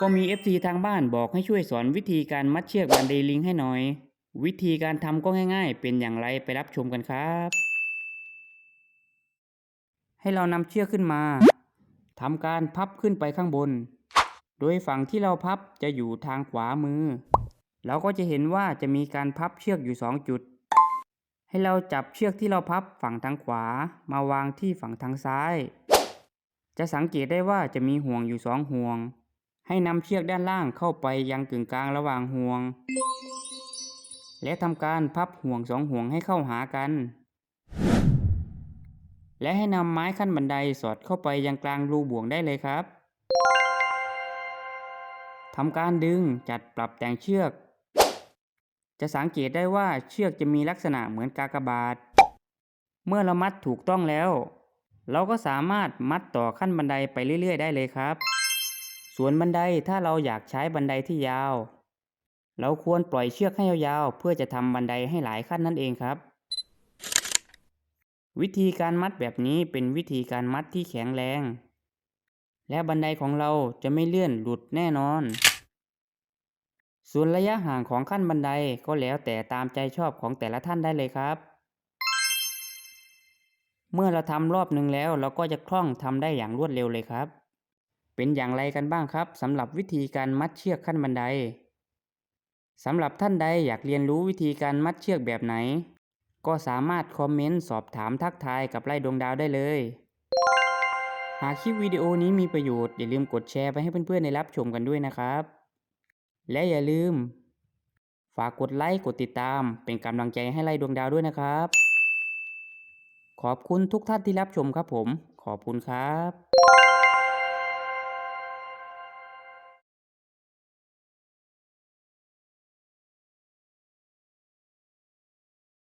ก็มี FC ทางบ้านบอกให้ช่วยสอนวิธีการมัดเชือกบันไดลิงให้หน่อย วิธีการทำก็ง่ายๆ เป็นอย่างไรไปรับชมกันครับ ให้เรานำเชือกขึ้นมาทำการพับขึ้นไปข้างบน โดยฝั่งที่เราพับจะอยู่ทางขวามือ เราก็จะเห็นว่าจะมีการพับเชือกอยู่สองจุด ให้เราจับเชือกที่เราพับฝั่งทางขวา มาวางที่ฝั่งทางซ้าย จะสังเกตได้ว่าจะมีห่วงอยู่สองห่วง ให้นำเชือกด้านล่างเข้าไปยังกึ่งกลางระหว่างห่วง และทำการพับห่วงสองห่วงให้เข้าหากัน และให้นำไม้ขั้นบันไดสอดเข้าไปยังกลางรูบ่วงได้เลยครับทำการดึงจัดปรับแต่งเชือก จะสังเกตได้ว่าเชือกจะมีลักษณะเหมือนกากบาท เมื่อเรามัดถูกต้องแล้ว เราก็สามารถมัดต่อขั้นบันไดไปเรื่อย ๆ ได้เลยครับ ส่วนบันไดถ้าเราอยากใช้บันไดที่ยาว เราควรปล่อยเชือกให้ยาวๆเพื่อจะทำบันไดให้หลายขั้นนั่นเองครับ วิธีการมัดแบบนี้เป็นวิธีการมัดที่แข็งแรง และบันไดของเราจะไม่เลื่อนหลุดแน่นอน ส่วนระยะห่างของขั้นบันไดก็แล้วแต่ตามใจชอบของแต่ละท่านได้เลยครับเมื่อเราทำรอบหนึ่งแล้วเราก็จะคล่องทำได้อย่างรวดเร็วเลยครับ เป็นอย่างไรกันบ้างครับสำหรับวิธีการมัดเชือกขั้นบันไดสำหรับท่านใดอยากเรียนรู้วิธีการมัดเชือกแบบไหน ก็สามารถคอมเมนต์สอบถามทักทายกับไล่ดวงดาวได้เลย หากคลิปวิดีโอนี้มีประโยชน์อย่าลืมกดแชร์ไปให้เพื่อนๆได้รับชมกันด้วยนะครับ และอย่าลืม ฝากกดไลค์กดติดตาม เป็นกำลังใจให้ไล่ดวงดาวด้วยนะครับ ขอบคุณทุกท่านที่รับชมครับผม ขอบคุณครับ